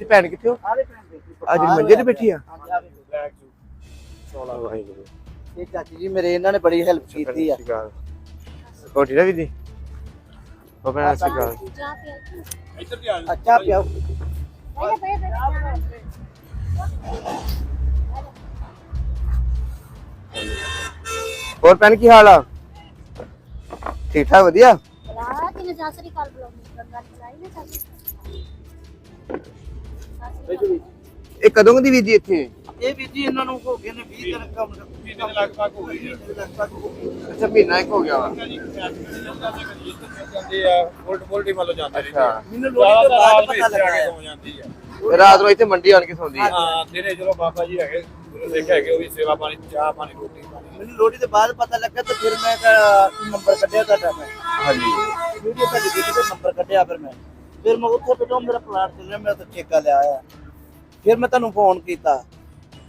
ਤੇ ਭੈਣ ਕਿੱਥੇ ਹੋ? ਅੱਜ ਮੰਜੇ ਤੇ ਬੈਠੀ ਆ। ਵਾਹਿਗੁਰੂ। ਇਹ ਚਾਚੀ ਜੀ ਮੇਰੇ ਇਹਨਾਂ ਨੇ ਬੜੀ ਹੈਲਪ ਕੀਤੀ ਆ। ਹੋਰ ਠੀਕ ਆ ਵੀ ਜੀ? ਉਹ ਭੈਣ ਸਤਿ ਸ਼੍ਰੀ ਅਕਾਲ। ਅੱਛਾ ਪਿਆਓ ਹੋਰ ਭੈਣ ਕੀ ਹਾਲ ਆ? ਠੀਕ ਠਾਕ ਵਧੀਆ? ਇਹ ਕਦੋਂ ਦੀ ਵੀਰ ਜੀ ਇੱਥੇ? ਇਹ ਵੀ ਜੀ ਇਹਨਾਂ ਨੂੰ ਹੋ ਗਏ ਨੇ 20 ਦਿਨ ਕੰਮ ਦੇ। ਲਗਭਗ ਹੋ ਗਈ ਲਗਭਗ ਹੋ ਗਏ। ਅੱਛਾ ਮਹੀਨਾ ਇੱਕ ਹੋ ਗਿਆ ਵਾ। ਜਾਂਦੇ ਆ ਉਲਟ ਪੁਲਟੀ ਵੱਲੋਂ ਜਾਂਦੇ ਅੱਛਾ। ਮੈਨੂੰ ਲੋੜੀ ਤੋਂ ਬਾਅਦ ਪਤਾ ਲੱਗਾ ਹੋ ਜਾਂਦੀ ਆ। ਰਾਤ ਨੂੰ ਇੱਥੇ ਮੰਡੀ ਆਣ ਕੇ ਸੌਂਦੀ ਆ। ਹਾਂ ਦਿਨੇ ਜਦੋਂ ਬਾਬਾ ਜੀ ਹੈਗੇ ਦੇਖਿਆ ਹੈਗੇ ਉਹ ਵੀ ਸੇਵਾ ਪਾਣੀ ਚਾਹ ਪਾਣੀ ਰੋਟੀ ਪਾਣੀ। ਮੈਨੂੰ ਲੋੜੀ ਤੋਂ ਬਾਅਦ ਪਤਾ ਲੱਗਾ ਤੇ ਫਿਰ ਮੈਂ ਨੰਬਰ ਕੱਢਿਆ ਤੁਹਾਡਾ ਮੈਂ। ਹਾਂਜੀ। ਵੀਡੀਓ ਤੁਹਾਡੀ ਦੇਖੀ ਤੇ ਨੰਬਰ ਕੱਢਿਆ ਫਿਰ ਮੈਂ। ਫਿਰ ਮੈਂ ਉੱਥੇ ਬੈਠਾ ਮੇਰਾ ਪਲਾਟ ਚੱਲ ਰਿਹਾ ਮੈਂ ਤਾਂ ਠੇਕਾ ਲਿਆ ਆ ਫਿਰ ਮੈਂ ਤੁਹਾਨੂੰ ਫੋਨ ਕੀਤਾ।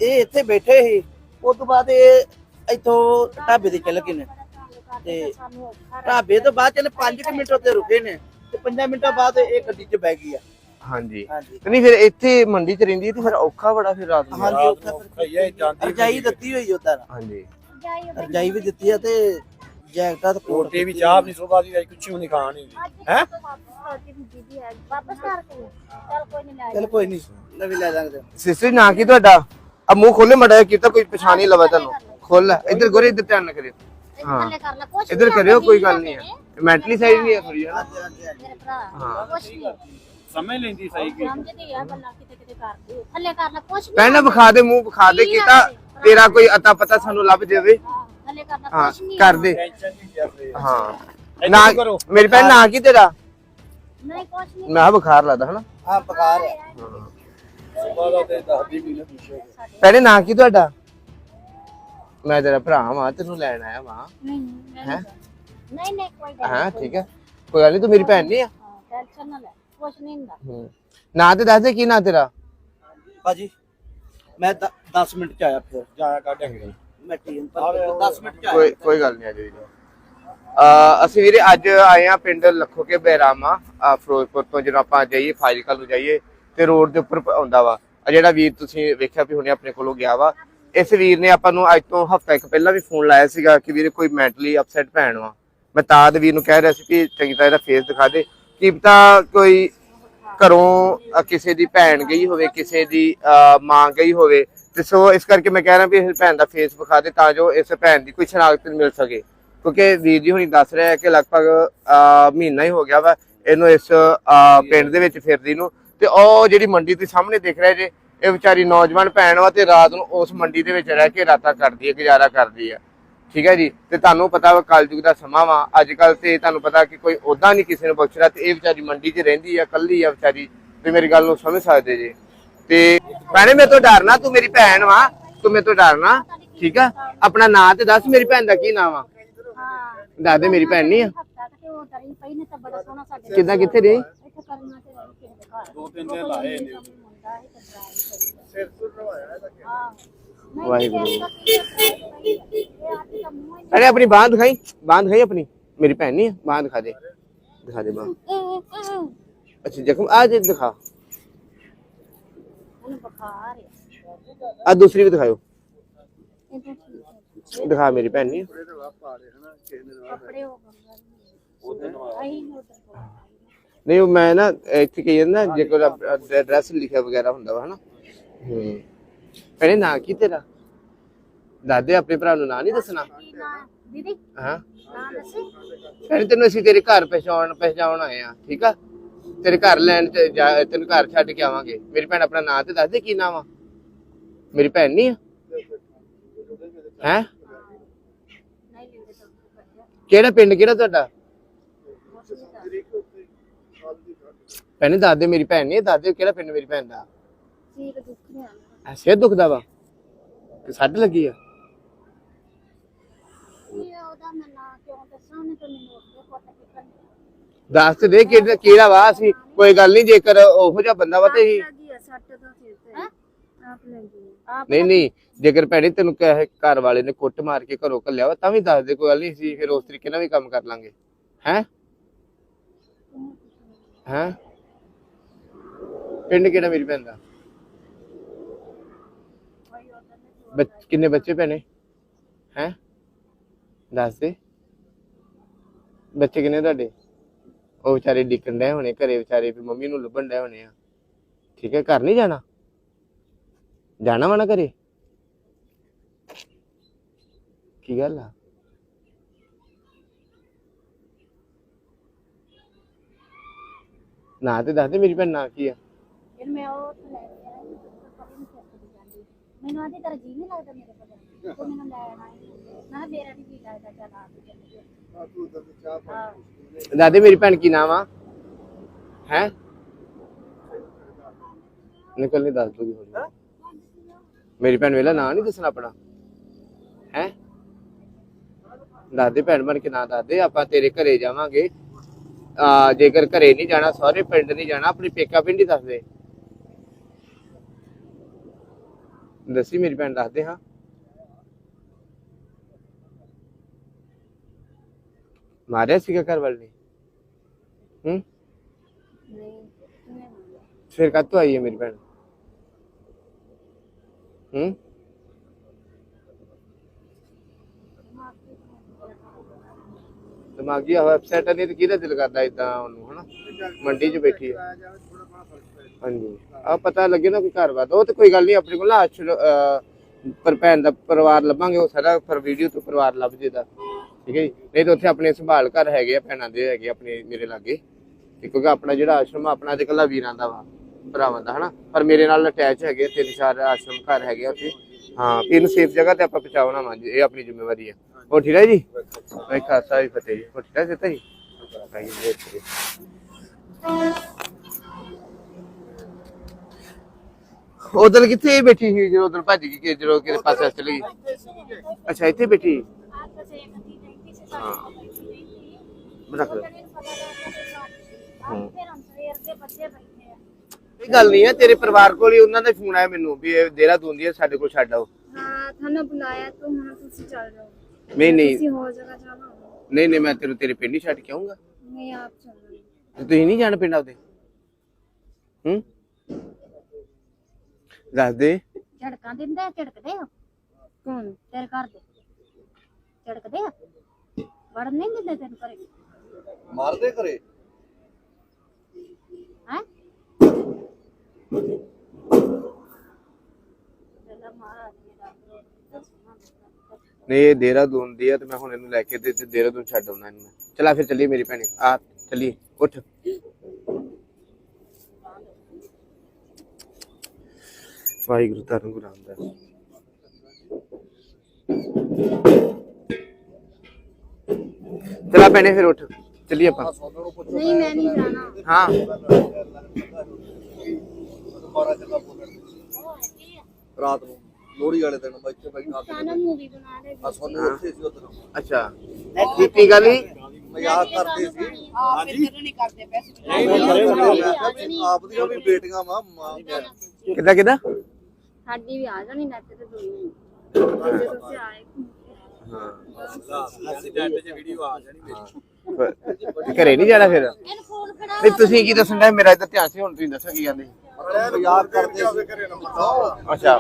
ਇਹ ਇੱਥੇ ਬੈਠੇ ਸੀ ਉਸ ਤੋਂ ਬਾਅਦ ਇਹ ਇੱਥੋਂ ਢਾਬੇ ਤੇ ਚੱਲ ਗਏ ਨੇ। ਤੇ ਢਾਬੇ ਤੋਂ ਬਾਅਦ ਚਲੇ 5 ਮਿੰਟ ਉੱਤੇ ਰੁਕੇ ਨੇ ਤੇ 5 ਮਿੰਟਾਂ ਬਾਅਦ ਇਹ ਗੱਡੀ 'ਚ ਬਹਿ ਗਈ ਆ। ਹਾਂਜੀ। ਤੇ ਨਹੀਂ ਫਿਰ ਇੱਥੇ ਮੰਡੀ 'ਚ ਰਹਿੰਦੀ ਤੇ ਫਿਰ ਔਖਾ ਬੜਾ ਫਿਰ ਰਾਤ ਨੂੰ। ਹਾਂਜੀ ਰਜਾਈ ਦਿੱਤੀ ਹੋਈ ਉਹਦਾ ਹਾਂਜੀ। ਰਜਾਈ ਵੀ ਦਿੱਤੀ ਆ ਤੇ ਜੈਕਟਾਂ ਤੇ ਕੋਟ ਰੋਟੀ ਵੀ ਚਾਹ ਆਪਣੀ ਸੁਬਾਹ ਦੀ ਕੁਛ ਵੀ ਨਹੀਂ ਖਾਣੀ। ਹੈ? ਵਾਪਸ ਕਰ ਕੋਈ ਚਲ ਕੋਈ ਨਹੀਂ ਲੈ ਚਲ ਕੋਈ ਨਹੀਂ ਨਵੀਂ ਲੈ ਦਾਂਗੇ ਸਿਸਟਰ ਨਾਂ ਕੀ ਤੁਹਾਡਾ? ਆ ਮੂੰਹ ਖੋਲੇ ਮੜਾ ਕੀਤਾ ਕੋਈ ਪਛਾਣ ਨਹੀਂ ਲਵਾ ਤੁਹਾਨੂੰ ਖੋਲ ਲੈ। ਇੱਧਰ ਗੋਰੇ ਇੱਧਰ ਧਿਆਨ ਨਾਲ ਕਰਿਓ। ਹਾਂ ਥੱਲੇ ਕਰ ਲੈ ਕੁਛ ਇੱਧਰ ਕਰਿਓ ਕੋਈ ਗੱਲ ਨਹੀਂ ਹੈ। ਮੈਂਟਲੀ ਸਾਈਡ ਨਹੀਂ ਹੈ ਥੋੜੀ ਹੈ ਮੇਰੇ ਭਰਾ ਹਾਂ। ਕੁਛ ਨਹੀਂ। ਸਮਝ ਲੈਂਦੀ ਸਹੀ ਕਿ। ਸਮਝਦੀ ਆ ਗੱਲਾਂ ਕਿਤੇ ਕਿਤੇ ਕਰਦੀ ਥੱਲੇ ਕਰ ਲੈ ਕੁਛ ਨਹੀਂ ਪਹਿਲਾਂ ਵਿਖਾ ਦੇ ਮੂੰਹ ਵਿਖਾ ਦੇ ਕੀਤਾ ਤੇਰਾ ਕੋਈ ਅਤਾ ਪਤਾ ਸਾਨੂੰ ਲੱਭ ਜਾਵੇ। ਥੱਲੇ ਕਰ ਲੈ ਹਾਂ ਕੁਛ ਨਹੀਂ ਕਰ ਦੇ। ਟੈਨਸ਼ਨ ਨਹੀਂ ਕਰਦੇ ਹਾਂ। ਨਾ ਕਰੋ। ਮੇਰੀ ਭੈਣ ਨਾਂ ਕੀ ਤੇਰਾ? ਨਹੀਂ ਕੁਛ ਨਹੀਂ। ਮੈਂ ਕਿਹਾ ਬੁਖਾਰ ਲੱਗਦਾ ਹਨਾ? ਹਾਂ ਪਕਾਰ ਹੈ ਸੁਬਾਹ ਦਾ ਤੇ ਦੱਸਦੀ ਵੀ ਨਾ ਪੁੱਛੋ ਭੈਣੇ ਨਾਂ ਕੀ ਤੁਹਾਡਾ? ਮੈਂ ਤੇਰਾ ਭਰਾ ਵਾਂ ਤੈਨੂੰ ਲੈਣ ਆਇਆ ਵਾਂ। ਨਹੀਂ ਨਹੀਂ ਹੈਂ? ਨਹੀਂ ਨਹੀਂ ਕੋਈ ਗੱਲ ਹਾਂ ਠੀਕ ਹੈ ਕੋਈ ਗੱਲ ਨਹੀਂ ਤੂੰ ਮੇਰੀ ਭੈਣ ਨਹੀਂ ਆ? ਟੈਨਸ਼ਨ ਨਾ ਲੈ ਕੁਛ ਨਹੀਂ ਹੁੰਦਾ। ਹੂੰ। ਨਾਂ ਤੇ ਦੱਸ ਦੇ ਕੀ ਨਾਂ ਤੇਰਾ? ਭਾਜੀ ਮੈਂ 10 ਮਿੰਟ ਚ ਆਇਆ ਫਿਰ ਜਾਇਆ ਕੱਢਾਂਗੇ ਮੈਂ ਟੀਮ ਪਰ 10 ਮਿੰਟ ਚ ਆਇਆ ਕੋਈ ਕੋਈ ਗੱਲ ਨਹੀਂ ਅਜੇ ਅ ਅਸੀਂ ਵੀਰੇ ਅੱਜ ਆਏ ਆ ਪਿੰਡ ਲੱਖੋ ਕੇ ਬੈਰਾਮਾ ਫਿਰੋਜ਼ਪੁਰ ਤੋਂ ਜਦੋਂ ਆਪਾਂ ਜਾਈਏ ਫਾਜ਼ਿਲਕਾ ਨੂੰ ਜਾਈਏ ਤੇ ਰੋਡ ਦੇ ਉੱਪਰ ਆਉਂਦਾ ਵਾ। ਆ ਜਿਹੜਾ ਵੀਰ ਤੁਸੀਂ ਵੇਖਿਆ ਵੀ ਹੁਣੇ ਆਪਣੇ ਕੋਲੋਂ ਗਿਆ ਵਾ। ਇਸ ਵੀਰ ਨੇ ਆਪਾਂ ਨੂੰ ਅੱਜ ਤੋਂ ਹਫ਼ਤਾ ਇੱਕ ਪਹਿਲਾਂ ਵੀ ਫੋਨ ਲਾਇਆ ਸੀਗਾ ਕਿ ਵੀਰੇ ਕੋਈ ਮੈਂਟਲੀ ਅਪਸੈਟ ਭੈਣ ਵਾ। ਮੈਂ ਤਾਂ ਵੀਰ ਨੂੰ ਕਹਿ ਰਿਹਾ ਸੀ ਕਿ ਚੰਗੀ ਤਰ੍ਹਾਂ ਇਹਦਾ ਫੇਸ ਦਿਖਾ ਦੇ। ਕੀ ਪਤਾ ਕੋਈ ਘਰੋਂ ਕਿਸੇ ਦੀ ਭੈਣ ਗਈ ਹੋਵੇ ਕਿਸੇ ਦੀ ਅ, ਮਾਂ ਗਈ ਹੋਵੇ। ਤੇ ਸੋ ਇਸ ਕਰਕੇ ਮੈਂ ਕਹਿ ਰਿਹਾ ਵੀ ਇਸ ਭੈਣ ਦਾ ਫੇਸ ਵਿਖਾ ਦੇ ਤਾਂ ਜੋ ਇਸ ਭੈਣ ਦੀ ਕੋਈ ਸ਼ਨਾਖਤ ਮਿਲ ਸਕੇ। ਕਿਉਂਕਿ ਵੀਰ ਜੀ ਹੁਣੀ ਦੱਸ ਰਿਹਾ ਕਿ ਲਗਭਗ ਅ, ਮਹੀਨਾ ਹੀ ਹੋ ਗਿਆ ਵਾ ਇਹਨੂੰ ਇਸ ਪਿੰਡ ਦੇ ਵਿੱਚ ਫਿਰਦੀ ਨੂੰ। ਤੇ ਉਹ ਜਿਹੜੀ ਮੰਡੀ ਦੇ ਸਾਹਮਣੇ ਦਿਖ ਰਿਹਾ ਜੇ ਇਹ ਵਿਚਾਰੀ ਨੌਜਵਾਨ ਭੈਣ ਵਾ ਤੇ ਰਾਤ ਨੂੰ ਉਸ ਮੰਡੀ ਦੇ ਵਿੱਚ ਰਹਿ ਕੇ ਰਾਤਾਂ ਕਰਦੀ ਹੈ ਗੁਜ਼ਾਰਾ ਕਰਦੀ ਹੈ। ਠੀਕ ਹੈ ਜੀ? ਤੇ ਤੁਹਾਨੂੰ ਪਤਾ ਵਾ ਕਲਯੁਗ ਦਾ ਸਮਾਂ ਵਾ ਅੱਜ ਕੱਲ ਤੇ ਤੁਹਾਨੂੰ ਪਤਾ ਕਿ ਕੋਈ ਉਦਾਂ ਨਹੀਂ ਕਿਸੇ ਨੂੰ ਬਖਸ਼ਦਾ ਤੇ ਇਹ ਵਿਚਾਰੀ ਮੰਡੀ 'ਚ ਰਹਿੰਦੀ ਆ ਕੱਲੀ ਆ ਵਿਚਾਰੀ। ਤੇ ਮੇਰੀ ਗੱਲ ਨੂੰ ਸਮਝ ਸਕਦੇ ਜੀ? ਤੇ ਭੈਣੇ ਮੇਰੇ ਤੋਂ ਡਰਨਾ ਤੂੰ ਮੇਰੀ ਭੈਣ ਵਾ ਤੂੰ ਮੇਰੇ ਤੋਂ ਡਰਨਾ। ਠੀਕ ਆ? ਆਪਣਾ ਨਾਂ ਤੇ ਦੱਸ ਮੇਰੀ ਭੈਣ ਦਾ ਕੀ ਨਾਮ ਆ ਦੱਸ ਦੇ ਮੇਰੀ ਭੈਣ ਨਹੀਂ ਆ? ਹਫਤਾ ਕਿ ਉਹ ਦਰੀ ਪਈ ਨੇ ਤਾਂ ਬੜਾ ਸੋਹਣਾ ਸਾਡੇ ਕਿੱਦਾਂ ਕਿੱਥੇ ਰਹੀ? ਇੱਥੇ ਕਰਨਾ ਤੇ ਰਹੀ ਕਿਸੇ ਦੇ ਘਰ। ਦੋ ਤਿੰਨ ਦਿਨ ਲਾਏ ਨੇ ਮੁੰਡਾ ਹੀ ਤੇ ਡਰਾਈ ਸਿਰ ਸੁਰ ਰਵਾਇਆ ਹਾਂ। ਵਾਹਿਗੁਰੂ। ਇਹ ਆਪ ਦਾ ਮੂੰਹ ਹੀ ਅਰੇ ਆਪਣੀ ਬਾਂਹ ਦਿਖਾਈ। ਬਾਂਹ ਦਿਖਾਈ ਆਪਣੀ। ਮੇਰੀ ਭੈਣ ਨਹੀਂ ਆ। ਬਾਂਹ ਦਿਖਾ ਦੇ। ਦਿਖਾ ਦੇ ਬਾਂਹ। ਨਹੀਂ ਅੱਛਾ ਜ਼ਖਮ। ਆ ਜੇ ਦਿਖਾ। ਉਹਨੂੰ ਵੀ ਨਹੀਂ ਕੱਪੜੇ ਹੋ ਗਏ ਅਹੀਂ ਨੂੰ ਉਧਰ ਨਹੀਂ ਉਹ ਮੈਂ ਨਾ ਇੱਥੇ ਕਹੀ ਜਾਂਦਾ ਜੇ ਕੋਈ ਐਡਰੈਸ ਲਿਖਿਆ ਵਗੈਰਾ ਹੁੰਦਾ ਵਾ ਹਨਾ। ਹੂੰ। ਭੈਣੇ ਨਾਂ ਕੀ ਤੇਰਾ? ਦਾਦੇ ਆਪਣੇ ਭਰਾ ਨੂੰ ਨਾਂ ਨਹੀਂ ਦੱਸਣਾ? ਕੀ ਨਾ? ਦੀਦੀ? ਹਾਂ। ਨਾ ਦੱਸੀ? ਭੈਣੇ ਤੈਨੂੰ ਅਸੀਂ ਤੇਰੇ ਘਰ ਪਹੁੰਚਾਉਣ ਪਹੁੰਚਾਉਣ ਆਏ ਆ ਠੀਕ ਆ? ਤੇਰੇ ਘਰ ਲੈਣ ਤੇ ਜਾ- ਤੈਨੂੰ ਘਰ ਛੱਡ ਕੇ ਆਵਾਂਗੇ। ਮੇਰੀ ਭੈਣ ਆਪਣਾ ਨਾਂ ਤੇ ਦੱਸ ਦੇ ਕੀ ਨਾਮ ਆ ਮੇਰੀ ਭੈਣ ਨਹੀਂ ਆ। ਹੈ? ਕਿਹੜਾ ਪਿੰਡ ਕਿਹੜਾ ਤੁਹਾਡਾ? ਭੈਣੇ ਦਾਦੇ ਮੇਰੀ ਭੈਣ ਨਹੀਂ ਹੈ, ਦਾਦੇ ਕਿਹੜਾ ਪਿੰਡ ਮੇਰੀ ਭੈਣ ਦਾ? ਠੀਕ ਦੁੱਖ ਨਹੀਂ ਆਉਂਦਾ ਸਿਰ ਦੁਖਦਾ ਵਾ। ਕਿ ਸੱਟ ਲੱਗੀ ਆ? ਨਾ ਦੱਸਾਂ ਤਾਂ ਦੱਸ ਦੇ ਕਿਹੜਾ ਕਿਹੜਾ ਵਾ ਅਸੀਂ ਕੋਈ ਗੱਲ ਨਹੀਂ ਜੇਕਰ ਉਹੋ ਜਿਹਾ ਬੰਦਾ ਵਾ ਤੇ ਆ ਦਾ ਸਿਰ ਆਪ ਨਹੀਂ ਨਹੀਂ ਜੇਕਰ ਭੈਣੇ ਤੈਨੂੰ ਕਹੇ ਘਰ ਵਾਲੇ ਨੇ ਕੁੱਟ ਮਾਰ ਕੇ ਘਰੋਂ ਕੱਲਿਆ ਵਾ, ਤਾਂ ਵੀ ਦੱਸ ਦੇ, ਕੋਈ ਗੱਲ ਨਹੀਂ ਸੀ ਫਿਰ ਉਸ ਤਰੀਕੇ ਨਾਲ ਵੀ ਕੰਮ ਕਰ ਲਾਂਗੇ। ਹੈ? ਹੈ? ਪਿੰਡ ਕਿਹੜਾ ਮੇਰੀ ਭੈਣ ਦਾ? ਕਿੰਨੇ ਬੱਚੇ ਭੈਣੇ? ਹੈ? ਦੱਸ ਦੇ। ਬੱਚੇ ਕਿੰਨੇ ਤੁਹਾਡੇ? ਉਹ ਵਿਚਾਰੇ ਡਿੱਕਣ ਡਏ ਹੋਣੇ ਘਰੇ, ਵਿਚਾਰੇ ਵੀ ਮੰਮੀ ਨੂੰ ਲੱਭਣ ਡਏ ਹੋਣੇ ਆ। ਠੀਕ ਹੈ, ਘਰ ਨਹੀਂ ਜਾਣਾ? ਜਾਣਾ ਵਾ ਨਾ ਘਰੇ? ਕੀ ਗੱਲ ਆ। ਨਾ ਤੇ ਦੱਸ ਦੇ ਮੇਰੀ ਭੈਣ ਨਾਂ ਕੀ ਆ। ਫਿਰ ਮੈਂ ਉਹ ਲੈ ਜਾਂਦੀ ਮੈਨੂੰ ਆਂਦੀ ਤੇਰਾ ਜੀ ਨਹੀਂ ਲੱਗਦਾ ਮੇਰੇ ਕੋਲ। ਤੂੰ ਮੈਨੂੰ ਲੈਣ ਆਈ ਮੈਂ ਕਿਹਾ ਮੇਰਾ ਨਹੀਂ ਜੀ ਲੱਗਦਾ ਚੱਲ ਆ ਦਾਦੇ ਮੇਰੀ ਭੈਣ ਕੀ ਨਾਮ ਆ। ਹੈ? ਨਿਕਲ ਨਹੀਂ ਦੱਸ ਦੂਗੀ ਹੁਣ ਮੇਰੀ ਭੈਣ ਵੇਲਾ ਨਾਂ ਨਹੀਂ ਦੱਸਣਾ ਆਪਣਾ। ਹੈ? ਦਾਦੇ ਭੈਣ ਬਣ ਕੇ ਨਾਂ ਦਾਦੇ ਆਪਾਂ ਤੇਰੇ ਘਰੇ ਜਾਵਾਂਗੇ। ਆ ਜੇਕਰ ਘਰੇ ਨਹੀਂ ਜਾਣਾ ਸਾਰੇ ਪਿੰਡ ਨਹੀਂ ਜਾਣਾ ਆਪਣੀ ਪੇਕਾ ਪਿੰਡ ਹੀ ਦੱਸ ਦੇ। ਦੱਸੀ ਮੇਰੀ ਭੈਣ ਦੱਸਦੇ ਹਾਂ। ਮਾਰਿਆ ਸੀਗਾ ਘਰ ਵਾਲੇ ਨੇ? ਹੂੰ? ਨਹੀਂ ਫਿਰ ਕਦ ਤੋਂ ਆਈ ਹੈ ਮੇਰੀ ਭੈਣ? ਹੂੰ? ਦਿਮਾਗੀ ਹੋਇਆ ਨਹੀਂ ਤੇ ਕਿਹਦਾ ਦਿਲ ਕਰਦਾ ਇਦਾਂ ਉਹਨੂੰ, ਹਨਾ? ਮੰਡੀ 'ਚ ਬੈਠੀ ਹੈ ਹਾਂਜੀ। ਆ ਪਤਾ ਲੱਗੇ ਨਾ ਕੋਈ ਘਰ ਬਾਤ ਉਹ ਤੇ ਕੋਈ ਗੱਲ ਨਹੀਂ, ਆਪਣੇ ਕੋਲ ਨਾ ਪਰ ਭੈਣ ਦਾ ਪਰਿਵਾਰ ਲੱਭਾਂਗੇ, ਉਹ ਸਾਰਾ ਪਰ ਵੀਡੀਓ ਤੋਂ ਪਰਿਵਾਰ ਲੱਭ ਜੇਦਾ। ਠੀਕ ਹੈ ਜੀ? ਨਹੀਂ ਤਾਂ ਉੱਥੇ ਆਪਣੇ ਸੰਭਾਲ ਘਰ ਹੈਗੇ ਆ, ਭੈਣਾਂ ਦੇ ਹੈਗੇ ਆਪਣੇ, ਮੇਰੇ ਲਾਗੇ। ਤੇ ਕਿਉਂਕਿ ਆਪਣਾ ਜਿਹੜਾ ਆਸ਼ਰਮ ਆਪਣਾ ਤੇ ਇਕੱਲਾ ਵੀਰਾਂ ਦਾ ਵਾ, ਭਰਾਵਾਂ ਦਾ, ਹਨਾ? ਪਰ ਮੇਰੇ ਨਾਲ ਅਟੈਚ ਹੈਗੇ ਤਿੰਨ ਚਾਰ ਆਸ਼ਰਮ ਘਰ ਹੈਗੇ ਆ ਉੱਥੇ। ਹਾਂ, ਤਿੰਨ ਸੇਫ ਜਗ੍ਹਾ ਤੇ ਆਪਾਂ ਪਹੁੰਚਾਉਣਾ ਵਾ, ਇਹ ਆਪਣੀ ਜ਼ਿੰਮੇਵਾਰੀ ਹੈ ਹੋਰ ਠੀਕ ਹੈ ਜੀ ਮੈਂ ਖਾਸਾ ਵੀ ਫਤਿਹ ਜੀ ਹੋਰ ਠੀਕ ਹੈ ਸਿੱਧਾ ਜੀ ਭਾਈ ਜੀ ਜੀ। ਉਧਰ ਕਿੱਥੇ ਬੈਠੀ ਸੀ ਜਦੋਂ ਉਧਰ ਭੱਜ ਗਈ ਕਿ ਜਦੋਂ ਕਿਤੇ ਪਾਸੇ ਚਲੀ ਗਈ ਅੱਛਾ ਇੱਥੇ ਬੈਠੀ ਆਪ ਤਾਂ ਸੇ ਕਦੀ ਨਹੀਂ ਕਿਸੇ ਸਾਡੀ ਬੈਠੀ ਨਹੀਂ ਸੀ ਰੱਖ ਉਹ ਲੈ ਕਹਿੰਦੇ ਪਤਾ ਲੱਗਾ ਹਾਂ ਫਿਰ ਹਮ ਸਵੇਰ ਦੇ ਬੱਚੇ ਬੈਠੇ ਆ ਇਹ ਗੱਲ ਨਹੀਂ ਹੈ ਤੇਰੇ ਪਰਿਵਾਰ ਕੋਲ ਹੀ ਉਹਨਾਂ ਦਾ ਫੋਨ ਆਇਆ ਮੈਨੂੰ ਵੀ ਇਹ ਦੇਹਰਾਦੂਨ ਦੀ ਹੈ ਸਾਡੇ ਕੋਲ ਛੱਡ ਆਓ हाँ थाना बुलाया तो वहाँ तुझसे चल जाओ ਨਹੀਂ ਨਹੀਂ। ਤੁਸੀਂ ਹੋਰ ਜਗ੍ਹਾ ਜਾਣਾ ਨਹੀਂ ਨਹੀਂ ਮੈਂ ਤੈਨੂੰ ਤੇਰੇ ਪਿੰਡ ਹੀ ਛੱਡ ਕੇ ਆਉਂਗਾ ਨਹੀਂ ਆਪ ਚੱਲਣਾ ਤੇ ਤੁਸੀਂ ਨਹੀਂ ਜਾਣਾ ਪਿੰਡ ਆਪਦੇ? ਹੂੰ? ਦੱਸ ਦੇ। ਝੜਕਾਂ ਦਿੰਦਾ ਝੜਕਦੇ ਆ? ਕੌਣ? ਤੇਰੇ ਘਰ ਦੇ। ਝੜਕਦੇ ਆ? ਵੜਨ ਨਹੀਂ ਦਿੰਦੇ ਤੈਨੂੰ ਘਰੇ? ਮਾਰਦੇ ਘਰੇ? ਹੈ? ਜਲਾ ਮਾਰਾ ਆਦਮੀ ਨੇ ਇਹ ਦੇਹਰਾਦੂਨ ਦੀ ਆ ਤੇ ਮੈਂ ਹੁਣ ਇਹਨੂੰ ਲੈ ਕੇ ਤੇ ਇੱਥੇ ਦੇਹਰਾਦੂਨ ਛੱਡ ਆਉਣਾ ਇਹਨੂੰ ਚਲਾ ਫਿਰ ਚੱਲੀਏ ਮੇਰੀ ਭੈਣੇ। ਆ ਚੱਲੀਏ ਉੱਠ। ਵਾਹਿਗੁਰੂ ਧੰਨ ਗੁਰੂ ਰਾਮਦਾਸ। ਚਲਾ ਭੈਣੇ ਫਿਰ ਉੱਠ। ਚੱਲੀਏ ਆਪਾਂ। ਨਹੀਂ ਮੈਂ ਨਹੀਂ ਜਾਣਾ। ਹਾਂ। ਰਾਤ ਨੂੰ। ਲੋਹੜੀ ਵਾਲੇ ਦਿਨ ਬਾਈ ਤੇ ਬਾਈ ਨਾਲ ਸਾਨਾ ਮੂਵੀ ਬਣਾ ਰਹੇ ਸੀ। ਆ ਉੱਥੇ ਸੀ ਉਧਰ। ਅੱਛਾ। ਕੀਤੀ ਗੱਲ ਹੀ ਮਜ਼ਾਕ ਕਰਦੇ ਸੀ। ਆਪ ਇੱਧਰ ਨਹੀਂ ਕਰਦੇ ਪੈਸੇ ਆਪ ਦੀਆਂ ਵੀ ਬੇਟੀਆਂ ਵਾ ਮਾਂ ਕਿੱਦਾਂ ਕਿੱਦਾਂ? ਸਾਡੀ ਵੀ ਆ ਜਾਣੀ ਨੈਟ ਤੇ ਦੋਈ ਜੇ ਤੁਸੀਂ ਆਏ ਘਰੇ ਨਹੀਂ ਜਾਣਾ ਫਿਰ? ਇਹਨੂੰ ਫੋਨ ਫੜਾ ਨਹੀਂ ਤੁਸੀਂ ਕੀ ਦੱਸਣਾ ਮੇਰਾ ਇੱਧਰ ਧਿਆਨ ਸੀ ਹੁਣ ਤੁਸੀਂ ਦੱਸੋ ਕੀ ਕਹਿੰਦੇ? ਕਰਦੇ ਸੀ। ਅੱਛਾ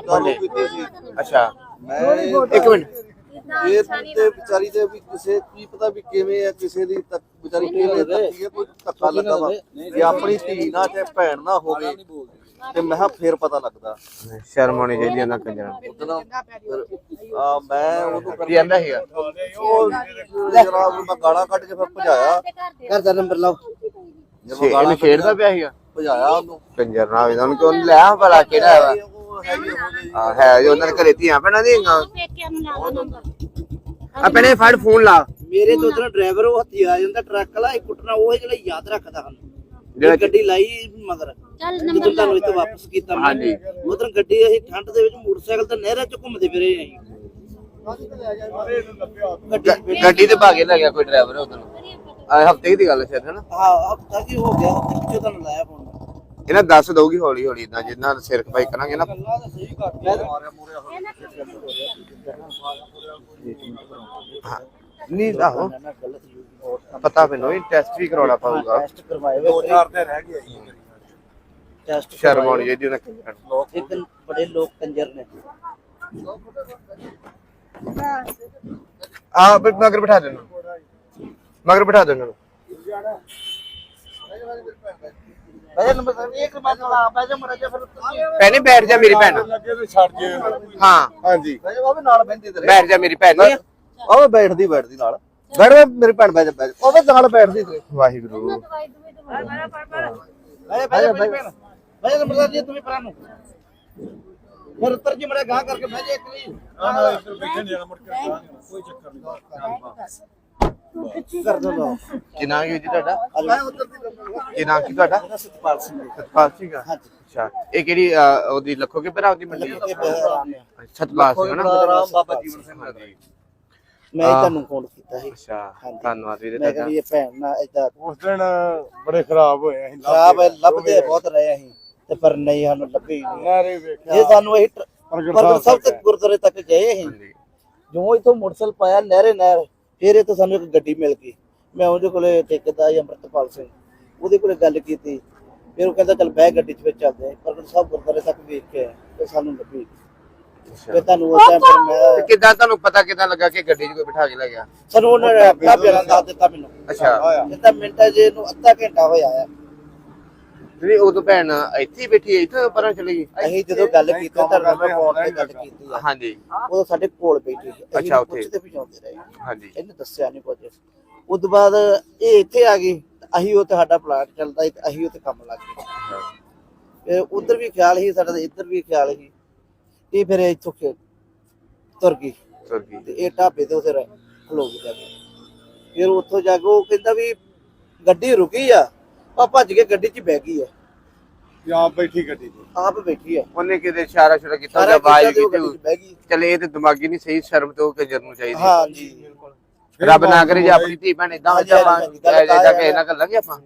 ਅੱਛਾ ਮੈਂ ਇੱਕ ਮਿੰਟ। ਇਹ ਤੇ ਵਿਚਾਰੀ ਦੇ ਵੀ ਕਿਸੇ ਕੀ ਪਤਾ ਵੀ ਕਿਵੇਂ ਆ ਕਿਸੇ ਦੀ ਤੱਕ ਵਿਚਾਰੀ ਕਿਵੇਂ ਤੱਕੀ ਹੈ ਕੋਈ ਧੱਕਾ ਲੱਗਾ ਵਾ। ਜੇ ਆਪਣੀ ਧੀ ਨਾ ਤੇ ਭੈਣ ਨਾ ਹੋਵੇ ਤੇ ਮੈਂ ਕਿਹਾ ਫੇਰ ਪਤਾ ਲੱਗਦਾ। ਸ਼ਰਮ ਆਉਣੀ ਚਾਹੀਦੀ ਉਹਨਾਂ ਕੰਜਰਾਂ ਨੂੰ। ਉਦੋਂ ਆ ਮੈਂ ਉਹਨੂੰ ਕੀ ਕਹਿੰਦਾ ਸੀਗਾ? ਉਹ ਮੈਂ ਗਾਲਾਂ ਕੱਢ ਕੇ ਫਿਰ ਭਜਾਇਆ। ਘਰ ਦਾ ਨੰਬਰ ਲਾਓ। ਛੇੜਦਾ ਪਿਆ ਸੀਗਾ? ਭਜਾਇਆ ਉਹਨੂੰ। ਕੰਜਰ ਨਾ ਹੋਵੇ ਉਹਨੂੰ ਕਿਉਂ ਨੀ ਲਿਆ ਭਲਾ ਕਿਹੜਾ ਹੈ ਉਹ ਹੈਗੀ ਉਹੋ ਜਿਹੀ। ਆ ਹੈ ਜੋ ਉਹਨਾਂ ਦੇ ਘਰੇ ਧੀਆਂ ਭੈਣਾਂ ਦੀਆਂ ਪੇਕਿਆਂ ਨੂੰ ਲਾ ਦੋ ਨੰਬਰ ਆ ਭੈਣੇ ਫੜ ਫੋਨ ਲਾ। ਮੇਰੇ ਤੋਂ ਉਧਰ ਡਰਾਈਵਰ ਉਹ ਹੱਥੀ ਆ ਜਾਂਦਾ ਟਰੱਕ ਵਾਲਾ ਇਹ ਕੁੱਟਣਾ ਉਹ ਜਿਹੜਾ ਯਾਦ ਰੱਖਦਾ ਹਨ ਜਿਹੜਾ ਗੱਡੀ ਲਾਈ ਮਗਰ। ਚੱਲ ਜਦੋਂ ਨੰਬਰ ਲਾ। ਤੁਹਾਨੂੰ ਇੱਥੇ ਵਾਪਸ ਕੀਤਾ ਮੈਂ। ਹਾਂਜੀ। ਉਧਰ ਗੱਡੀ ਅਸੀਂ ਠੰਡ ਦੇ ਵਿੱਚ ਮੋਟਰਸਾਈਕਲ ਤੇ ਨਹਿਰਾਂ 'ਚ ਘੁੰਮਦੇ ਫਿਰੇ ਆਂ ਗੱਡੀ ਤੇ ਭਾਗੇ ਲੈ ਗਿਆ ਕੋਈ ਡਰਾਈਵਰ ਉਧਰ। ਆ ਹਫ਼ਤੇ ਦੀ ਗੱਲ ਹੈ ਹਨਾ? ਹਾਂ ਹਫਤਾ ਕੀ ਹੋ ਗਿਆ ਪਿੱਛੇ ਤੁਹਾਨੂੰ ਲਾਇਆ ਫੋਨ ਇਹਨਾਂ ਦੱਸ ਦਊਗੀ ਹੌਲੀ ਹੌਲੀ ਇਦਾਂ ਜਿੰਨਾ ਸਿਰ ਖਪਾਈ ਕਰਾਂਗੇ ਨਾ। ਤਾਂ ਹਾਂ। ਨਹੀਂ ਆਹੋ ਪਤਾ ਮੈਨੂੰ ਇਹ ਟੈਸਟ ਵੀ ਕਰਾਉਣਾ ਪਊਗਾ। ਟੈਸਟ ਕਰਵਾਏ ਦੋ ਚਾਰ ਦਿਨ ਰਹਿ ਗਏ ਜੀ ਟੈਸਟ ਸ਼ਰਮ ਆਉਣੀ ਚਾਹੀਦੀ ਉਹਨਾਂ। ਇੱਕ ਬੜੇ ਲੋਕ ਕੰਜਰ ਨੇ। ਆ ਮਗਰ ਬਿਠਾ ਦੇ ਉਹਨਾਂ ਨੂੰ। ਮਗਰ ਬਿਠਾ ਦੇ ਉਹਨਾਂ ਨੂੰ ਬਈ ਨੰਬਰ ਸਰ ਇੱਕ ਮਿੰਟ ਲਾ ਬੈ ਜਾ ਮੜਾ ਜਾ ਫਿਰ ਭੈਣੇ ਬੈਠ ਜਾ ਮੇਰੀ ਭੈਣ। ਲੱਗੇ ਤੇ ਛੱਡ ਜੇ। ਹਾਂ। ਹਾਂਜੀ। ਬੈ ਜਾ ਉਹ ਵੀ ਨਾਲ ਬੈਠੀ ਤੇਰੇ ਬੈਠ ਜਾ ਮੇਰੀ ਭੈਣ। ਉਹ ਵੀ ਬੈਠਦੀ ਬੈਠਦੀ ਨਾਲ। ਬੈਠ ਮੇਰੀ ਭੈਣ ਬੈ ਜਾ ਬੈ ਜਾ। ਉਹ ਵੀ ਨਾਲ ਬੈਠਦੀ ਤੇਰੇ ਵਾਹਿਗੁਰੂ। ਦਵਾਈ ਦਵਾਈ ਦਵਾਈ ਬੈ ਜਾ ਨੰਬਰ ਤੂੰ ਵੀ ਪਰਾਂ ਨੂੰ। ਫਿਰ ਉੱਤਰ ਜੀ ਮੜਾ ਗਾਂ ਕਰਕੇ ਬੈ ਜਾ ਇੱਕ ਵੀ। ਆਹ ਇੱਧਰ ਬੈਠੇ ਮੁੜ ਕੇ। ਕੋਈ ਚੱਕਰ ਨਹੀਂ। ਕੀ ਨਾਮ ਹੈ ਜੀ ਤੁਹਾਡਾ? ਮੈਂ ਉੱਤਰ ਦੀ ਲੰਬਾ ਕੀ ਨਾਮ ਕੀ ਤੁਹਾਡਾ? ਸਤਪਾਲ ਸਿੰਘ। ਸਤਪਾਲ ਸਿੰਘ? ਹਾਂਜੀ। ਅੱਛਾ। ਇਹ ਕਿਹੜੀ ਅ, ਉਹਦੀ ਲੱਖੋ ਕੇ ਭਰਾ ਦੀ ਮੰਡੀ? ਨੇ ਸਤਪਾਲ ਸਿੰਘ ਨਾ? ਰਾਮ ਬਾਬਾ ਜੀਵਨ ਸਿੰਘ ਹਾਂਜੀ। ਮੈਂ ਹੀ ਤੁਹਾਨੂੰ ਫੋਨ ਕੀਤਾ ਸੀ। ਅੱਛਾ। ਹਾਂਜੀ। ਧੰਨਵਾਦ ਵੀਰੇ ਮੈਂ ਤੁਹਾਡਾ। ਵੀ ਇਹ ਭੈਣ ਨਾ ਏਦਾਂ ਉਸ ਦਿਨ ਬੜੇ ਖਰਾਬ ਹੋਏ ਅਸੀਂ ਖਰਾਬ ਹੈ ਲੱਭਦੇ ਬਹੁਤ ਰਹੇ ਅਸੀਂ। ਤੇ ਪਰ ਨਹੀਂ ਸਾਨੂੰ ਲੱਭੇ ਹੀ ਨਹੀਂ ਨਾਰੇ ਵੇਖਿਆ। ਇਹ ਸਾਨੂੰ ਇਹ ਪ੍ਰਗਟ ਪਰ ਸਭ ਸਾਹਿਬ ਤੱਕ ਗੁਰਦੁਆਰੇ ਤੱਕ ਗਏ ਅਸੀਂ। ਹਾਂਜੀ। ਜਿਉਂ ਇਥੋਂ ਮੋਟਰਸਾਈਕਲ ਪਾਇਆ ਨਹਿਰੇ ਨਹਿਰ ਫਿਰ ਇਹ ਤੋਂ ਸਾਨੂੰ ਇੱਕ ਗੱਡੀ ਮਿਲ ਗਈ। ਮੈਂ ਉਹਦੇ ਕੋਲੇ ਠੇਕੇਦਾਰ ਅੰਮ੍ਰਿਤਪਾਲ ਸਿੰਘ ਉਹਦੇ ਕੋਲੇ ਗੱਲ ਕੀਤੀ। ਫਿਰ ਉਹ ਕਹਿੰਦਾ ਚੱਲ ਬਹਿ ਗੱਡੀ 'ਚ ਵਿੱਚ ਚੱਲਦੇ ਹਾਂ। ਪ੍ਰਗਟ ਸਾਹਿਬ ਗੁਰਦੁਆਰੇ ਤੱਕ ਵੇਖ ਕੇ ਆਏ, ਤੇ ਸਾਨੂੰ ਲੱਭੀ ਫਿਰ ਤੁਹਾਨੂੰ ਉਸ ਟਾਈਮ ਪਰ ਤੇ ਮੈਂ ਕਿੱਦਾਂ ਤੁਹਾਨੂੰ ਪਤਾ ਕਿੱਦਾਂ ਲੱਗਾ ਕਿ ਗੱਡੀ 'ਚ ਕੋਈ ਬਿਠਾ ਕੇ ਲੈ ਗਿਆ? ਸਾਨੂੰ ਉਹਨਾਂ ਨੇ ਆਪਣਾ ਬਿਆਨ ਦੱਸ ਦਿੱਤਾ ਮੈਨੂੰ। ਅੱਛਾ। ਮਿੰਟਾਂ ਜੇ ਨੂੰ ਅੱਧਾ ਘੰਟਾ ਹੋਇਆ ਆ। ਜਿਹੜੀ ਉਦੋਂ ਭੈਣ ਇੱਥੇ ਹੀ ਬੈਠੀ ਹੈ ਇੱਥੇ ਪਰਾਂ ਚਲੀ ਗਈ। ਅਸੀਂ ਜਦੋਂ ਗੱਲ ਕੀਤੀ ਤੁਹਾਡੇ ਨਾਲ ਮੈਂ ਫੋਨ ਤੇ ਗੱਲ ਕੀਤੀ ਆ। ਹਾਂਜੀ। ਉਹ ਸਾਡੇ ਕੋਲ ਬੈਠੀ ਸੀ। ਅਸੀਂ ਅੱਛਾ, ਉੱਥੇ। ਪੁੱਛਦੇ ਪਹੁੰਚਾਉਂਦੇ ਰਹੇ। ਹਾਂਜੀ। ਇਹਨੇ ਦੱਸਿਆ ਨਹੀਂ ਕੁਝ ਉਸ ਤੋਂ ਬਾਅਦ ਇਹ ਇੱਥੇ ਆ ਗਈ ਅਸੀਂ ਉੱਥੇ ਸਾਡਾ ਪਲਾਟ ਚੱਲਦਾ ਸੀ ਤੇ ਅਸੀਂ ਉੱਥੇ ਕੰਮ ਲੱਗ ਗਏ। ਫਿਰ ਉਧਰ ਵੀ ਖਿਆਲ ਸੀ ਸਾਡਾ ਤੇ ਇੱਧਰ ਵੀ ਖਿਆਲ ਸੀ ਇਹ ਫਿਰ ਇੱਥੋਂ ਖੇ ਤੁਰ ਗਈ। ਤੁਰ ਗਈ। ਤੇ ਇਹ ਢਾਬੇ ਤੇ ਉਧਰ ਖਲੋ ਗਈ ਜਾ ਕੇ ਫਿਰ ਉੱਥੋਂ ਜਾ ਕੇ ਉਹ ਕਹਿੰਦਾ ਵੀ ਗੱਡੀ ਰੁਕੀ ਆ। ਆ ਭੱਜ ਕੇ ਗੱਡੀ 'ਚ ਬਹਿ ਗਈ ਆ ਜਾਂ ਬੈਠੀ ਗੱਡੀ 'ਚ। ਆਪ ਬੈਠੀ ਆ ਉਹਨੇ ਕਿਤੇ ਇਸ਼ਾਰਾ ਸ਼ੁਰਾ ਕੀਤਾ ਸਾਰਾ ਜਾਂ ਆਵਾਜ਼ ਕੀਤਾ ਤੇ ਉਹ ਕੀਤੀ ਗੱਡੀ 'ਚ ਬਹਿ ਗਈ। ਚਲੇ ਇਹ ਤੇ ਦਿਮਾਗੀ ਨਹੀਂ ਸਹੀ ਸ਼ਰਮ ਤੇ ਕੰਜਰ ਨੂੰ ਚਾਹੀਦੀ। ਹਾਂ ਜੀ ਰੱਬ ਨਾ ਕਰੇ ਜੇ ਆਪਣੀ ਧੀ ਭੈਣ ਇਦਾਂ ਹੋ ਹਾਂਜੀ, ਜਾਵਾਂ ਹਾਂਜੀ, ਗੱਲ ਤਾਂ ਹੈ। ਕਿ ਇਹਨਾਂ ਗੱਲਾਂਗੇ ਆਪਾਂ?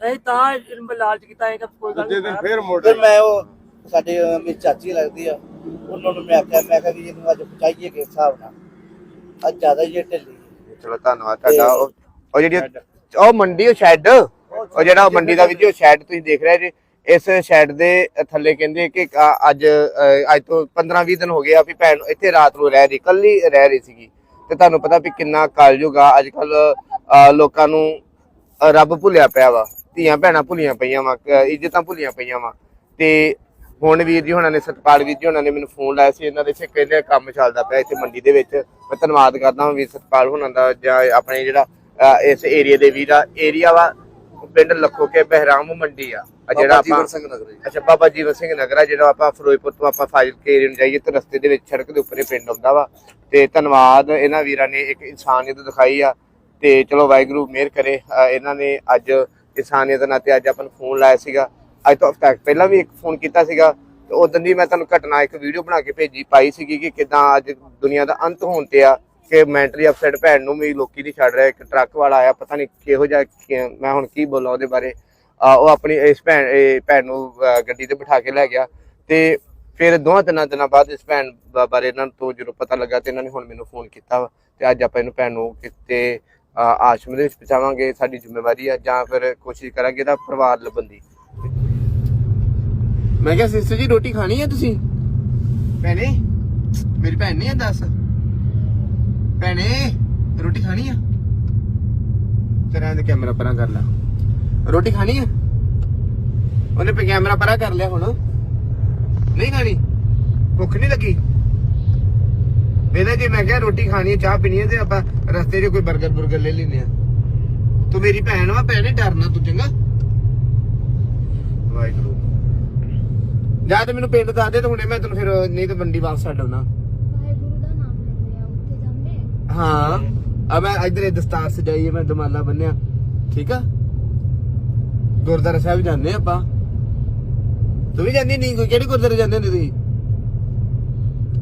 ਅਸੀਂ ਤਾਂ ਇਹਨੂੰ ਲਾਲਚ ਕੀਤਾ ਹੈ ਕਿ ਕੋਈ ਗੱਲ ਦੂਜੇ ਦਿਨ ਫੇਰ ਮੋੜ ਫਿਰ ਮੈਂ ਉਹ ਸਾਡੇ ਅਹ, ਮੇਰੀ ਚਾਚੀ ਲੱਗਦੀ ਆ ਉਹਨਾਂ ਨੂੰ ਮੈਂ ਆਖਿਆ ਮੈਂ ਕਿਹਾ ਵੀ ਇਹਨੂੰ ਅੱਜ ਪਹੁੰਚਾਈਏ ਕਿਸ ਹਿਸਾਬ ਨਾਲ। ਅੱਜ ਜ਼ਿਆਦਾ ਹੀ ਇਹ ਢਿੱਲੀ ਹੈ। ਚਲੋ ਧੰਨਵਾਦ ਤੁਹਾਡਾ ਉਹ ਉਹ ਜਿਹੜੀ ਉਹ ਮੰਡੀ ਉਹ ਸ਼ੈੱਡ ਉਹ ਜਿਹੜਾ ਉਹ ਮੰਡੀ ਦਾ ਵੀ ਜੀ ਉਹ ਸ਼ੈੱਡ ਤੁਸੀਂ ਦੇਖ ਰਹੇ ਜੀ ਇਸ ਸ਼ੈੱਡ ਦੇ ਥੱਲੇ ਕਹਿੰਦੇ ਕਿ ਅੱਜ ਅੱਜ ਤੋਂ 15 20 ਦਿਨ ਹੋ ਗਏ ਆ ਵੀ ਭੈਣ ਇੱਥੇ ਰਾਤ ਨੂੰ ਰਹਿ ਰਹੀ ਕੱਲੀ ਰਹਿ ਰਹੀ ਸੀਗੀ। ਤੇ ਤੁਹਾਨੂੰ ਪਤਾ ਵੀ ਕਿੰਨਾ ਕਲਯੁਗ ਆ ਅੱਜ ਕੱਲ ਲੋਕਾਂ ਨੂੰ ਰੱਬ ਭੁੱਲਿਆ ਪਿਆ ਵਾ। ਧੀਆਂ ਭੈਣਾਂ ਭੁੱਲੀਆਂ ਪਈਆਂ ਵਾ ਇੱਜ਼ਤਾਂ ਭੁੱਲੀਆਂ ਪਈਆਂ ਵਾ। ਤੇ ਹੁਣ ਵੀਰ ਜੀ ਹੁਣਾਂ ਨੇ ਸਤਪਾਲ ਵੀਰ ਜੀ ਹੁਣਾਂ ਨੇ ਮੈਨੂੰ ਫੋਨ ਲਾਇਆ ਸੀ ਇਹਨਾਂ ਦੇ ਇੱਥੇ ਕਹਿੰਦੇ ਕੰਮ ਚੱਲਦਾ ਪਿਆ ਇੱਥੇ ਮੰਡੀ ਦੇ ਵਿੱਚ। ਮੈਂ ਧੰਨਵਾਦ ਕਰਦਾ ਹਾਂ ਵੀਰ ਸਤਪਾਲ ਹੁਣਾਂ ਦਾ ਜਾਂ ਆਪਣੇ ਜਿਹੜਾ ਇਸ ਏਰੀਆ ਦੇ ਵੀਰ ਆ ਏਰੀਆ ਵਾ ਪਿੰਡ ਲੱਖੋ ਕੇ ਬਹਿਰਾਮ ਮੰਡੀ ਆ। ਆ ਜਿਹੜਾ ਆਪਾਂ ਸਿੰਘ ਨਗਰ ਜੀ। ਅੱਛਾ ਬਾਬਾ ਜੀਵਨ ਸਿੰਘ ਨਗਰ ਆ ਜਿਹੜਾ ਆਪਾਂ ਫਿਰੋਜ਼ਪੁਰ ਤੋਂ ਆਪਾਂ ਫਾਜ਼ਿਲਕੇ ਏਰੀਆ ਨੂੰ ਜਾਈਏ ਤੇ ਰਸਤੇ ਦੇ ਵਿੱਚ ਸੜਕ ਦੇ ਉੱਪਰ ਇਹ ਪਿੰਡ ਆਉਂਦਾ ਵਾ। ਤੇ ਧੰਨਵਾਦ ਇਹਨਾਂ ਵੀਰਾਂ ਨੇ ਇੱਕ ਇਨਸਾਨੀਅਤ ਦਿਖਾਈ ਆ। ਤੇ ਚਲੋ ਵਾਹਿਗੁਰੂ ਮਿਹਰ ਕਰੇ। ਇਹਨਾਂ ਨੇ ਅੱਜ ਇਨਸਾਨੀਅਤ ਨਾਲ ਤੇ ਅੱਜ ਆਪਾਂ ਨੂੰ ਫੋਨ ਲਾਇਆ ਸੀਗਾ। ਅੱਜ ਤੋਂ ਹਫ਼ਤਾ ਕੁ ਪਹਿਲਾਂ ਵੀ ਇੱਕ ਫੋਨ ਕੀਤਾ ਸੀਗਾ। ਤੇ ਉਦੋਂ ਦੀ ਮੈਂ ਤੁਹਾਨੂੰ ਘਟਨਾ ਇੱਕ ਵੀਡੀਓ ਬਣਾ ਕੇ ਭੇਜੀ ਪਾਈ ਸੀਗੀ ਕਿ ਕਿਦਾਂ ਅੱਜ ਦੁਨੀਆ ਦਾ ਅੰਤ ਹੋਣ ਤੇ ਆ। ਕਿ ਮੈਂਟਲੀ ਅਪਸੈਟ ਭੈਣ ਨੂੰ ਵੀ ਲੋਕੀ ਨਹੀਂ ਛੱਡ ਰਹੇ ਇੱਕ ਟਰੱਕ ਵਾਲਾ ਆਇਆ ਪਤਾ ਨਹੀਂ ਕਿਹੋ ਜਿਹਾ ਮੈਂ ਹੁਣ ਕੀ ਬੋਲਾਂ ਉਹਦੇ ਬਾਰੇ। ਉਹ ਆਪਣੀ ਇਸ ਭੈਣ ਇਹ ਭੈਣ ਨੂੰ ਗੱਡੀ ਤੇ ਬਿਠਾ ਕੇ ਲੈ ਗਿਆ ਤੇ ਫਿਰ ਦੋਹਾਂ ਤਿੰਨਾਂ ਦਿਨਾਂ ਬਾਅਦ ਇਸ ਭੈਣ ਬਾਰੇ ਇਹਨਾਂ ਤੋਂ ਜਦੋਂ ਪਤਾ ਲੱਗਾ ਤੇ ਇਹਨਾਂ ਨੇ ਹੁਣ ਮੈਨੂੰ ਫੋਨ ਕੀਤਾ ਤੇ ਅੱਜ ਆਪਾਂ ਇਹਨੂੰ ਭੈਣ ਨੂੰ ਕਿਤੇ ਆਸ਼ਰਮ ਦੇ ਵਿੱਚ ਪਹੁੰਚਾਵਾਂਗੇ ਸਾਡੀ ਜ਼ਿੰਮੇਵਾਰੀ ਆ ਜਾਂ ਫਿਰ ਕੋਸ਼ਿਸ਼ ਕਰਾਂਗੇ ਇਹਦਾ ਪਰਿਵਾਰ ਲੱਭਣ ਦੀ। ਮੈਂ ਕਿਹਾ ਸਿਸਟਰ ਜੀ ਰੋਟੀ ਖਾਣੀ ਹੈ ਤੁਸੀਂ? ਭੈਣੇ ਮੇਰੀ ਭੈਣ ਨਹੀਂ ਆ ਦੱਸ। ਭੈਣੇ ਰੋਟੀ ਖਾਣੀ ਆ? ਤੇਰਾ ਇਹਦੇ ਕੈਮਰਾ ਪਰਾਂ ਕਰ ਲੈ। ਰੋਟੀ ਖਾਣੀ ਆ? ਉਹਨੇ ਪੇ ਕੈਮਰਾ ਪਰਾਂ ਕਰ ਲਿਆ ਹੁਣ। ਨਹੀਂ ਖਾਣੀ? ਭੁੱਖ ਨਹੀਂ ਲੱਗੀ? ਵੇਲੇ ਜੇ ਮੈਂ ਕਿਹਾ ਰੋਟੀ ਖਾਣੀ ਹੈ ਚਾਹ ਪੀਣੀ ਹੈ ਤੇ ਆਪਾਂ ਰਸਤੇ 'ਚ ਕੋਈ 버ਗਰ ਬੁਰਗਰ ਲੈ ਲੈਨੇ ਆ। ਤੂੰ ਮੇਰੀ ਭੈਣ ਵਾ ਭੈਣੇ ਡਰਨਾ ਤੂੰ ਚੰਗਾ? ਵਾਹਿਗੁਰੂ। ਜਾਂ ਤੇ ਮੈਨੂੰ ਪਿੰਡ ਦੱਸ ਦੇ ਤੇ ਹੁਣੇ ਮੈਂ ਤੈਨੂੰ ਫਿਰ ਨਹੀਂ ਤੇ ਮੰਡੀ ਵਾਪਸ ਛੱਡ ਆਉਣਾ ਵਾਹਿਗੁਰੂ ਦਾ ਨਾਮ ਲੈਂਦੇ ਆ ਉੱਥੇ ਹਾਂ। ਮੈਂ ਇਧਰ ਇਹ ਦਸਤਾਰ ਸਜਾਈ ਹੈ ਮੈਂ ਦਮਾਲਾ ਬੰਨਿਆ। ਠੀਕ ਆ? ਗੁਰਦੁਆਰਾ ਸਾਹਿਬ ਜਾਂਦੇ ਆਪਾਂ। ਤੂੰ ਵੀ ਜਾਂਦੀ ਨਹੀਂ ਕੋਈ? ਕਿਹੜੇ ਗੁਰਦੁਆਰੇ ਜਾਂਦੇ ਹੁੰਦੇ ਤੁਸੀਂ?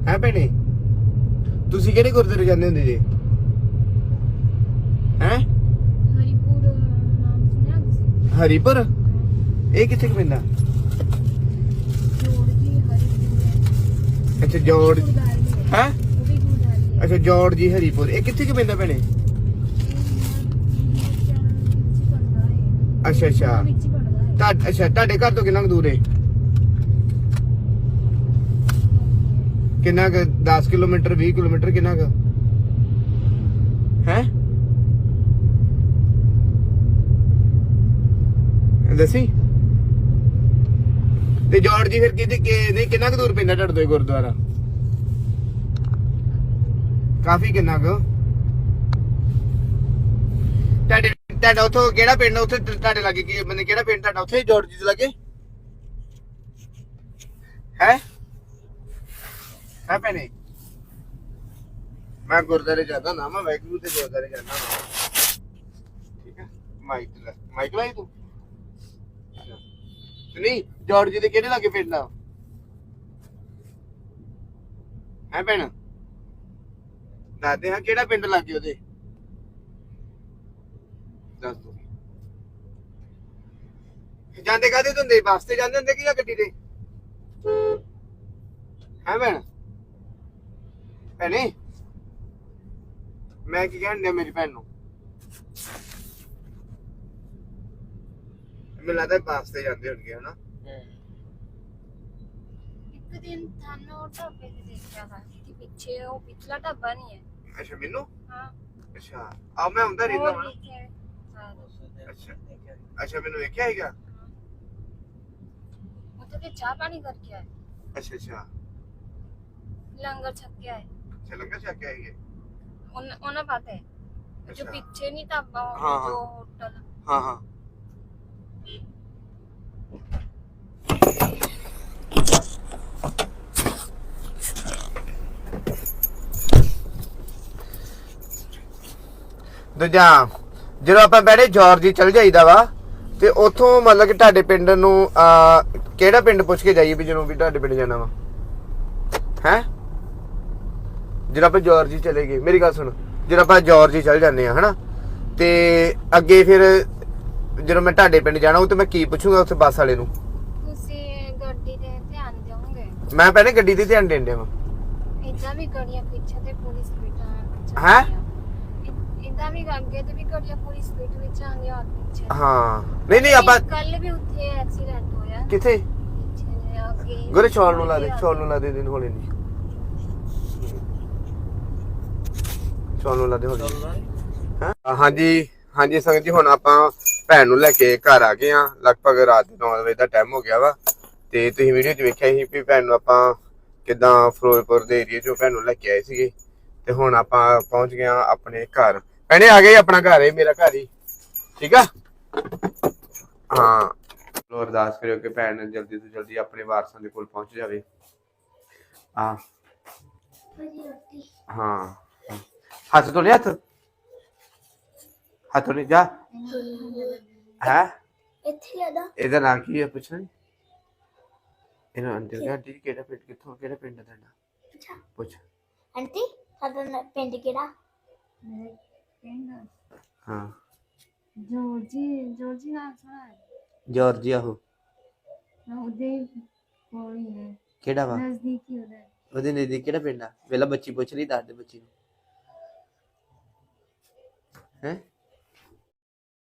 ਹੈ ਭੈਣੇ? ਤੁਸੀਂ ਕਿਹੜੇ ਗੁਰਦੁਆਰੇ ਜਾਂਦੇ ਹੁੰਦੇ ਜੀ? ਹੈ? ਹਰੀਪੁਰ ਨਾਮ ਸੁਣਿਆ ਤੁਸੀਂ? ਹਰੀਪੁਰ? ਇਹ ਕਿੱਥੇ ਕੁ ਪੈਂਦਾ ਜੋੜ ਜੀ ਹਰੀਪੁਰ ਅੱਛਾ ਜੋੜ ਹੈ ਹੈ ਉਹ ਵੀ ਗੁਰਦਾਰੀ ਹੈ ਅੱਛਾ, ਜੋੜ ਜੀ, ਹਰੀਪੁਰ। ਇਹ ਕਿੱਥੇ ਕੁ ਪੈਂਦਾ ਭੈਣੇ? ਅੱਛਾ ਅੱਛਾ। ਵਿੱਚ ਅੱਛਾ, ਤੁਹਾਡੇ ਘਰ ਤੋਂ ਕਿੰਨਾ ਕੁ ਦੂਰ ਹੈ ਕਿੰਨਾ ਕੁ 10 ਕਿਲੋਮੀਟਰ 20 ਕਿਲੋਮੀਟਰ ਕਿੰਨਾ ਕੁ? ਹੈ? ਦੱਸੀ? ਤੇ ਜੋੜ ਜੀ, ਫਿਰ ਕਿਤੇ ਕਿ- ਨਹੀਂ, ਕਿੰਨਾ ਕੁ ਦੂਰ ਪੈਂਦਾ ਤੁਹਾਡੇ ਤੋਂ ਗੁਰਦੁਆਰਾ? ਕਾਫੀ ਕਿੰਨਾ ਕੁ? ਤੁਹਾਡੇ ਤੁਹਾਡਾ ਉੱਥੋਂ ਕਿਹੜਾ ਪਿੰਡ? ਉੱਥੇ ਤੁਹਾਡੇ ਲਾਗੇ ਕੀ ਬੰਦੇ ਕਿਹੜਾ ਪਿੰਡ ਤੁਹਾਡਾ ਉੱਥੇ? ਜੋੜ ਜੀ ਦੇ ਲਾਗੇ। ਹੈ? ਹੈ ਭੈਣੇ? ਮੈਂ ਗੁਰਦਾਰੇ ਜਾਂਦਾ ਨਾ ਮੈਂ ਵੈਗਰੂ ਤੇ ਗੁਰਦਾਰੇ ਜਾਂਦਾ ਨਾ। ਠੀਕ ਹੈ ਮਾਈਕ ਲੈ ਮਾਈਕ ਲਾਈ ਤੂੰ? ਨਹੀਂ ਜੋੜ ਜੀ ਦੇ ਕਿਹੜੇ ਲਾਗੇ ਪਿੰਡ ਆ? ਹੈ ਭੈਣ? ਦਾਦੇ ਹਾਂ ਕਿਹੜਾ ਪਿੰਡ ਲੱਗੇ ਉਹਦੇ। ਦੱਸ ਦੋ। ਜਾਂਦੇ ਕਾਦੇ ਹੁੰਦੇ? ਬੱਸ ਤੇ ਜਾਂਦੇ ਹੁੰਦੇ ਕਿ ਜਾਂ ਗੱਡੀ ਤੇ? ਹੈ ਭੈਣ? ਭੈਣੇ? ਮੈਂ ਕੀ ਕਹਿਣ ਡਿਆ ਮੇਰੀ ਭੈਣ ਨੂੰ? ਮੈਨੂੰ ਲੱਗਦਾ ਬੱਸ ਤੇ ਜਾਂਦੇ ਹੋਣਗੇ, ਹਨਾ? ਇੱਕ ਦਿਨ ਤੁਹਾਨੂੰ ਢਾਬੇ ਤੇ ਦੇਖਿਆ ਵਾ। ਪਿੱਛੇ ਉਹ ਪਿਛਲਾ ਢਾਬਾ ਨਹੀਂ ਹੈ ਅੱਛਾ ਮੈਨੂੰ ਹਾਂ ਅੱਛਾ ਆ ਮੈਂ ਹੁੰਦਾ ਰਹਿੰਦਾ ਉਹ ਹਾਂ ਲਿਖਿਆ ਸ਼ਾਇਦ ਅੱਛਾ ਅੱਛਾ ਮੈਨੂੰ ਵੇਖਿਆ ਹੈਗਾ ਉੱਥੇ ਤੇ ਚਾਹ ਪਾਣੀ ਕਰਕੇ ਆਏ ਅੱਛਾ ਅੱਛਾ ਲੰਗਰ ਛਕ ਕੇ ਆਏ ਅੱਛਾ ਲੰਗਾ ਛੱਕ ਕੇ ਆਈਏ ਉਨ- ਉਹਨਾਂ ਬਾਤ ਹੈ ਜੋ ਅੱਛਾ। ਪਿੱਛੇ ਨਹੀਂ ਢਾਬਾ ਉਹ ਹਾਂ, ਹਾਂ। ਜੋ ਹੋਟਲ ਹਾਂ ਦੂਜਾ ਜਦੋਂ ਆਪਾਂ ਬੈਠੇ ਜਾਰਜੀ ਚਲ ਜਾਈਦਾ ਵਾ ਤੇ ਉੱਥੋਂ ਮਤਲਬ ਕਿ ਤੁਹਾਡੇ ਪਿੰਡ ਨੂੰ ਆ ਕਿਹੜਾ ਪਿੰਡ ਪੁੱਛ ਕੇ ਜਾਈਏ ਵੀ ਜਦੋਂ ਵੀ ਤੁਹਾਡੇ ਪਿੰਡ ਜਾਣਾ ਵਾ? ਹੈ? ਜਦੋਂ ਆਪਾਂ ਜਾਰਜੀ ਚਲੇ ਗਏ ਮੇਰੀ ਗੱਲ ਸੁਣ ਜਦੋਂ ਆਪਾਂ ਜਾਰਜੀ ਚਲ ਜਾਂਦੇ ਆ ਹਨਾ? ਤੇ ਅੱਗੇ ਫਿਰ ਜਦੋਂ ਮੈਂ ਤੁਹਾਡੇ ਪਿੰਡ ਜਾਣਾ ਉਹ ਤੇ ਮੈਂ ਕੀ ਪੁੱਛੂੰਗਾ ਉੱਥੇ ਬੱਸ ਵਾਲੇ ਨੂੰ? ਤੁਸੀਂ ਗੱਡੀ ਤੇ ਧਿਆਨ ਦਿਓਗੇ? ਮੈਂ ਪਹਿਲੇ ਗੱਡੀ ਤੇ ਧਿਆਨ ਦੇਣ ਵਾਂ। ਇਦਾਂ ਵੀ ਗੱਡੀਆਂ ਪਿੱਛੇ ਤੇ ਪੂਰੀ ਸਪੀਡ ਨਾਲ ਹੈਂ? ਇਦਾਂ ਵੀ ਅੱਗੇ ਤੇ ਵੀ ਗੱਡੀਆਂ ਪੂਰੀ ਸਪੀਡ ਵਿੱਚ ਆਉਂਦੀਆਂ ਔਰ ਪਿੱਛੇ ਹਾਂ। ਨਹੀਂ ਨਹੀਂ ਆਪਾਂ ਕੱਲ ਵੀ ਉੱਥੇ ਐਕਸੀਡੈਂਟ ਹੋਇਆ। ਕਿੱਥੇ? ਪਿੱਛੇ ਅੱਗੇ ਗੁਰੇ ਚੌਲ ਨੂੰ ਲਾ ਦੇ ਚੌਲ ਨੂੰ ਲਾ ਦੇ ਦਿਨ ਹੋਲੇ ਨਹੀਂ ਚੌਲ ਨੂੰ ਲਾ ਦੇ ਹੋਲੇ ਹੈਂ? ਹਾਂਜੀ ਹਾਂਜੀ ਸੰਗਤ ਜੀ ਹੁਣ ਆਪਾਂ ਭੈਣ ਨੂੰ ਲੈ ਕੇ ਘਰ ਆ ਗਏ ਆ ਲਗਭਗ ਰਾਤ ਦੇ 9 ਵਜੇ ਦਾ ਟਾਈਮ ਹੋ ਗਿਆ ਵਾ। ਤੇ ਤੁਸੀਂ ਵੀਡੀਓ 'ਚ ਵੇਖਿਆ ਸੀ ਵੀ ਭੈਣ ਨੂੰ ਆਪਾਂ ਕਿਦਾਂ ਫਿਰੋਜ਼ਪੁਰ ਦੇ ਏਰੀਆ 'ਚੋਂ ਭੈਣ ਨੂੰ ਲੈ ਕੇ ਆਏ ਸੀਗੇ। ਤੇ ਹੁਣ ਆਪਾਂ ਪਹੁੰਚ ਗਏ ਆ ਆਪਣੇ ਘਰ। ਭੈਣੇ ਆ ਗਏ ਆਪਣਾ ਘਰ ਹੈ ਮੇਰਾ ਘਰ ਹੀ। ਠੀਕ ਆ? ਹਾਂ। ਲੋ ਅਰਦਾਸ ਕਰਿਓ ਕਿ ਭੈਣ ਜਲਦੀ ਤੋਂ ਜਲਦੀ ਆਪਣੇ ਵਾਰਸਾਂ ਦੇ ਕੋਲ ਪਹੁੰਚ ਜਾਵੇ। ਆ ਹਾਂ। ਹੱਥ ਤੋਂ ਹੱਥ। ਹੱਥ ਤੋਂ ਜਾ। ਹੈ? ਇੱਥੇ ਲਿਆਦਾ ਇਹਦਾ ਨਾਂ ਕੀ ਹੈ ਪੁੱਛਣਾ? ਇਹਨਾਂ ਅੰਦਰ ਗਿਆ ਜੀ ਕਿਹੜਾ ਪਿੰਡ ਕਿੱਥੋਂ ਕਿਹੜਾ ਪਿੰਡ ਅੱਛਾ। ਪੁੱਛ। ਆਂਟੀ ਸਾਡਾ ਪਿੰਡ ਕਿਹੜਾ? ਹਾਂ। ਜੋਰਜੀ ਜੋਰਜੀ ਨਾਮ ਸੁਣਾ। ਹੈ ਜਾਰਜੀਆ ਹੋ ਉਹਦੇ ਕੋਲ ਹੀ ਹੈ। ਕਿਹੜਾ ਵਾ? ਨਜ਼ਦੀਕੀ ਉਹਦੇ। ਉਹਦੇ ਨਜ਼ਦੀਕ ਕਿਹੜਾ ਪਿੰਡ ਆ? ਵੇਲਾ ਬੱਚੀ ਪੁੱਛ ਰਹੀ ਦੱਸ ਦੇ ਬੱਚੀ ਨੂੰ। ਹੈ?